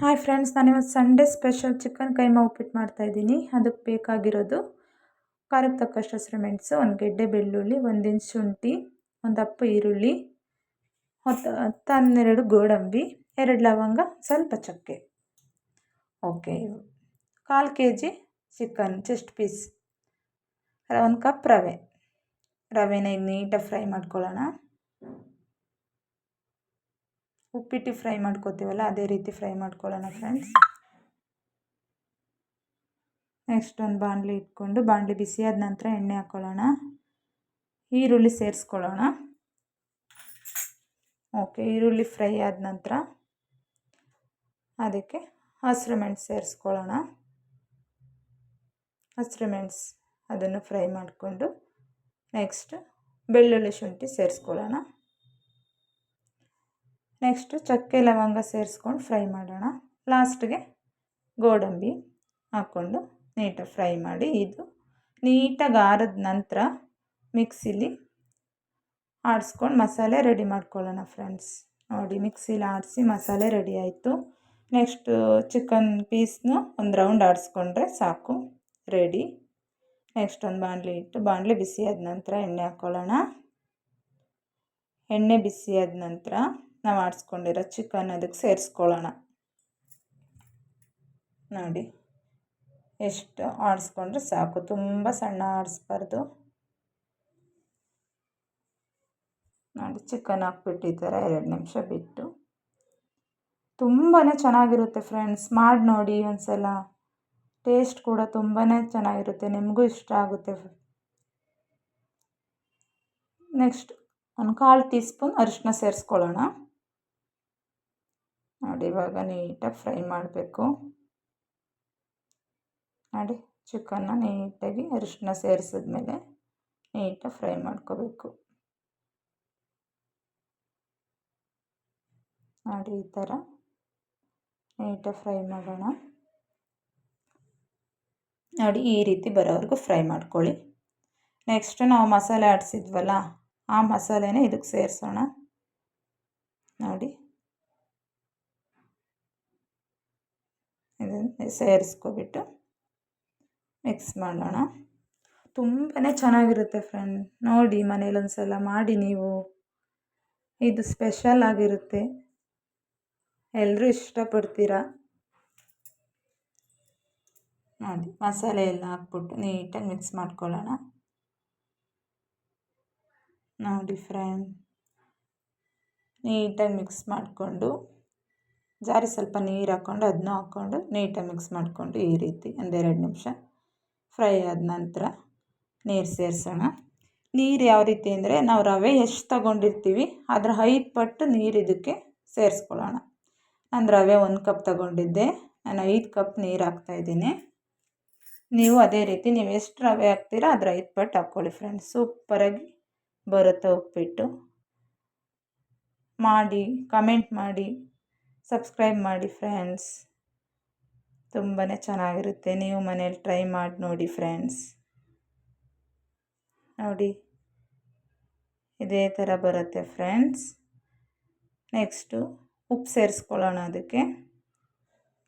Hi friends ನಾನಿವತ್ತು Sunday special chicken keema uppittu ಮಾಡ್ತಾಯಿದ್ದೀನಿ ಅದಕ್ಕೆ ಬೇಕಾಗಿರೋದು ಖಾರಕ್ಕೆ ತಕ್ಕಷ್ಟು ಹಸಿರು ಮೆಣಸು, ಒಂದು ಗೆಡ್ಡೆ ಬೆಳ್ಳುಳ್ಳಿ ಒಂದಿನ ಶುಂಠಿ, ಒಂದು ಅಪ್ಪ ಈರುಳ್ಳಿ, ಹತ್ತು ಹನ್ನೆರಡು ಗೋಡಂಬಿ, ಎರಡು ಲವಂಗ, ಸ್ವಲ್ಪ ಚಕ್ಕೆ. ಓಕೆ ಕಾಲು K G chicken chest piece ಒಂದು ಕಪ್ ರವೆ. ರವೆನ ಈಗ ನೀಟಾಗಿ ಫ್ರೈ ಮಾಡ್ಕೊಳ್ಳೋಣ. ಉಪ್ಪಿಟ್ಟು ಫ್ರೈ ಮಾಡ್ಕೋತೀವಲ್ಲ, ಅದೇ ರೀತಿ ಫ್ರೈ ಮಾಡ್ಕೊಳ್ಳೋಣ ಫ್ರೆಂಡ್ಸ್ ನೆಕ್ಸ್ಟ್ ಒಂದು ಬಾಣಲಿ ಇಟ್ಕೊಂಡು, ಬಾಣಲಿ ಬಿಸಿಯಾದ ನಂತರ ಎಣ್ಣೆ ಹಾಕ್ಕೊಳ್ಳೋಣ ಈರುಳ್ಳಿ ಸೇರಿಸ್ಕೊಳ್ಳೋಣ. ಓಕೆ ಈರುಳ್ಳಿ ಫ್ರೈ ಆದ ನಂತರ ಅದಕ್ಕೆ ಹಸಿರು ಮೆಣಸು ಸೇರಿಸ್ಕೊಳ್ಳೋಣ. ಹಸಿರು ಮೆಣಸು ಅದನ್ನು ಫ್ರೈ ಮಾಡಿಕೊಂಡು ನೆಕ್ಸ್ಟ್ ಬೆಳ್ಳುಳ್ಳಿ ಶುಂಠಿ ಸೇರಿಸ್ಕೊಳ್ಳೋಣ. ನೆಕ್ಸ್ಟು ಚಕ್ಕೆ ಲವಂಗ ಸೇರಿಸ್ಕೊಂಡು ಫ್ರೈ ಮಾಡೋಣ. ಲಾಸ್ಟ್ಗೆ ಗೋಡಂಬಿ ಹಾಕ್ಕೊಂಡು ನೀಟಾಗಿ ಫ್ರೈ ಮಾಡಿ ಇದು ನೀಟಾಗಿ ಆರಿದ ನಂತರ ಮಿಕ್ಸಿಲಿ ಆಡಿಸ್ಕೊಂಡು ಮಸಾಲೆ ರೆಡಿ ಮಾಡ್ಕೊಳ್ಳೋಣ ಫ್ರೆಂಡ್ಸ್ ನೋಡಿ, ಮಿಕ್ಸಿಲಿ ಆಡಿಸಿ ಮಸಾಲೆ ರೆಡಿ ಆಯಿತು. ನೆಕ್ಸ್ಟು ಚಿಕನ್ ಪೀಸ್ನು ಒಂದು ರೌಂಡ್ ಆಡಿಸ್ಕೊಂಡ್ರೆ ಸಾಕು. ರೆಡಿ ನೆಕ್ಸ್ಟ್ ಒಂದು ಬಾಣಲಿ ಇಟ್ಟು, ಬಾಣಲಿ ಬಿಸಿಯಾದ ನಂತರ ಎಣ್ಣೆ ಹಾಕ್ಕೊಳ್ಳೋಣ. ಎಣ್ಣೆ ಬಿಸಿಯಾದ ನಂತರ ನಾವು ಆಡಿಸ್ಕೊಂಡಿರೋ ಚಿಕನ್ ಅದಕ್ಕೆ ಸೇರಿಸ್ಕೊಳ್ಳೋಣ. ನೋಡಿ, ಎಷ್ಟು ಆಡಿಸ್ಕೊಂಡ್ರೆ ಸಾಕು. ತುಂಬ ಸಣ್ಣ ಆಡಿಸ್ಬಾರ್ದು. ನೋಡಿ, ಚಿಕನ್ ಹಾಕ್ಬಿಟ್ಟು ಈ ಥರ ಎರಡು ನಿಮಿಷ ಬಿಟ್ಟು. ತುಂಬಾ ಚೆನ್ನಾಗಿರುತ್ತೆ ಫ್ರೆಂಡ್ಸ್. ಮಾಡಿ ನೋಡಿ ಒಂದ್ಸಲ. ಟೇಸ್ಟ್ ಕೂಡ ತುಂಬಾ ಚೆನ್ನಾಗಿರುತ್ತೆ. ನಿಮಗೂ ಇಷ್ಟ ಆಗುತ್ತೆ. ನೆಕ್ಸ್ಟ್ ಒಂದು ಕಾಲು ಟೀ ಸ್ಪೂನ್ ಅರಿಶಿನ ಸೇರಿಸ್ಕೊಳ್ಳೋಣ. ನೋಡಿ ಇವಾಗ ನೀಟಾಗಿ ಫ್ರೈ ಮಾಡಬೇಕು. ನೋಡಿ ಚಿಕನ್ನ ನೀಟಾಗಿ ಅರಿಶಿನ ಸೇರಿಸಿದ್ಮೇಲೆ ನೀಟಾಗಿ ಫ್ರೈ ಮಾಡ್ಕೋಬೇಕು. ನೋಡಿ, ಈ ಥರ ನೀಟಾಗಿ ಫ್ರೈ ಮಾಡೋಣ. ನೋಡಿ, ಈ ರೀತಿ ಬರೋವರೆಗೂ ಫ್ರೈ ಮಾಡ್ಕೊಳ್ಳಿ. ನೆಕ್ಸ್ಟ್ ನಾವು ಮಸಾಲೆ ಆಡಿಸಿದ್ವಲ್ಲ, ಆ ಮಸಾಲೆನೇ ಇದಕ್ಕೆ ಸೇರಿಸೋಣ. ನೋಡಿ. ಸೇರಿಸ್ಕೊಬಿಟ್ಟು ಮಿಕ್ಸ್ ಮಾಡೋಣ. ತುಂಬಾ ಚೆನ್ನಾಗಿರುತ್ತೆ ಫ್ರೆಂಡ್ ನೋಡಿ ಮನೇಲಿ ಒಂದು ಸಲ ಮಾಡಿ ನೀವು. ಇದು ಸ್ಪೆಷಲ್ ಆಗಿರುತ್ತೆ. ಎಲ್ಲರೂ ಇಷ್ಟಪಡ್ತೀರ? ನೋಡಿ ಮಸಾಲೆ ಎಲ್ಲ ಹಾಕ್ಬಿಟ್ಟು ನೀಟಾಗಿ ಮಿಕ್ಸ್ ಮಾಡ್ಕೊಳ್ಳೋಣ. ನೋಡಿ ಫ್ರೆಂಡ್ ನೀಟಾಗಿ ಮಿಕ್ಸ್ ಮಾಡಿಕೊಂಡು. ಜಾರಿ ಸ್ವಲ್ಪ ನೀರು ಹಾಕ್ಕೊಂಡು ಅದನ್ನೂ ಹಾಕ್ಕೊಂಡು ನೀಟಾಗಿ ಮಿಕ್ಸ್ ಮಾಡಿಕೊಂಡು ಈ ರೀತಿ ಒಂದೆರಡು ನಿಮಿಷ ಫ್ರೈ ಆದ ನಂತರ ನೀರು ಸೇರಿಸೋಣ. ನೀರು ಯಾವ ರೀತಿ ಅಂದರೆ ನಾವು ರವೆ ಎಷ್ಟು ತಗೊಂಡಿರ್ತೀವಿ, ಅದರ ಐದು ಪಟ್ಟು ನೀರು ಇದಕ್ಕೆ ಸೇರಿಸ್ಕೊಳ್ಳೋಣ. ನಾನು ರವೆ ಒಂದು ಕಪ್ ತಗೊಂಡಿದ್ದೆ, ನಾನು ಐದು ಕಪ್ ನೀರು ಹಾಕ್ತಾಯಿದ್ದೀನಿ ನೀವು ಅದೇ ರೀತಿ ನೀವು ಎಷ್ಟು ರವೆ ಹಾಕ್ತೀರಾ ಅದರ ಐದು ಪಟ್ಟು ಹಾಕ್ಕೊಳ್ಳಿ ಫ್ರೆಂಡ್ಸ್ ಸೂಪರಾಗಿ ಬರುತ್ತೆ ಉಪ್ಪಿಟ್ಟು. ಮಾಡಿ ಕಮೆಂಟ್ ಮಾಡಿ. ಸಬ್ಸ್ಕ್ರೈಬ್ ಮಾಡಿ ಫ್ರೆಂಡ್ಸ್ ತುಂಬಾ ಚೆನ್ನಾಗಿರುತ್ತೆ. ನೀವು ಮನೇಲಿ ಟ್ರೈ ಮಾಡಿ ನೋಡಿ ಫ್ರೆಂಡ್ಸ್ ನೋಡಿ. ಇದೇ ಥರ ಬರುತ್ತೆ ಫ್ರೆಂಡ್ಸ್ ನೆಕ್ಸ್ಟು ಉಪ್ಪು ಸೇರಿಸ್ಕೊಳ್ಳೋಣ ಅದಕ್ಕೆ.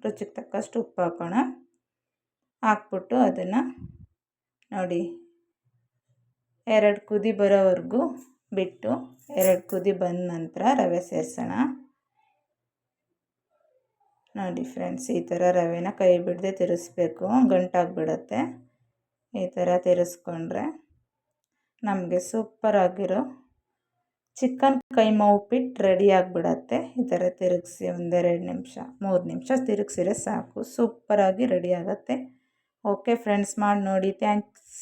ರುಚಿಗೆ ತಕ್ಕಷ್ಟು ಉಪ್ಪು ಹಾಕೋಣ. ಹಾಕ್ಬಿಟ್ಟು ಅದನ್ನು ನೋಡಿ. ಎರಡು ಕುದಿ ಬರೋವರೆಗೂ ಬಿಟ್ಟು ಎರಡು ಕುದಿ ಬಂದ ನಂತರ ರವೆ ಸೇರಿಸೋಣ. ನೋಡಿ ಫ್ರೆಂಡ್ಸ್, ಈ ಥರ ರವೆನ ಕೈ ಬಿಡದೆ ತಿರುಗಿಸ್ಬೇಕು ಗಂಟಾಗ್ಬಿಡತ್ತೆ. ಈ ಥರ ತಿರುಸ್ಕೊಂಡ್ರೆ ನಮಗೆ ಸೂಪರಾಗಿರೋ ಚಿಕನ್ ಕೈ ಉಪ್ಪಿಟ್ಟು ರೆಡಿ ಆಗಿಬಿಡತ್ತೆ. ಈ ಥರ ತಿರುಗಿಸಿ ಒಂದೆರಡು ನಿಮಿಷ, ಮೂರು ನಿಮಿಷ ತಿರುಗಿಸಿದ್ರೆ ಸಾಕು. ಸೂಪರಾಗಿ ರೆಡಿ ಆಗುತ್ತೆ. ಓಕೆ ಫ್ರೆಂಡ್ಸ್ ಮಾಡಿ ನೋಡಿ. ಥ್ಯಾಂಕ್ಸ್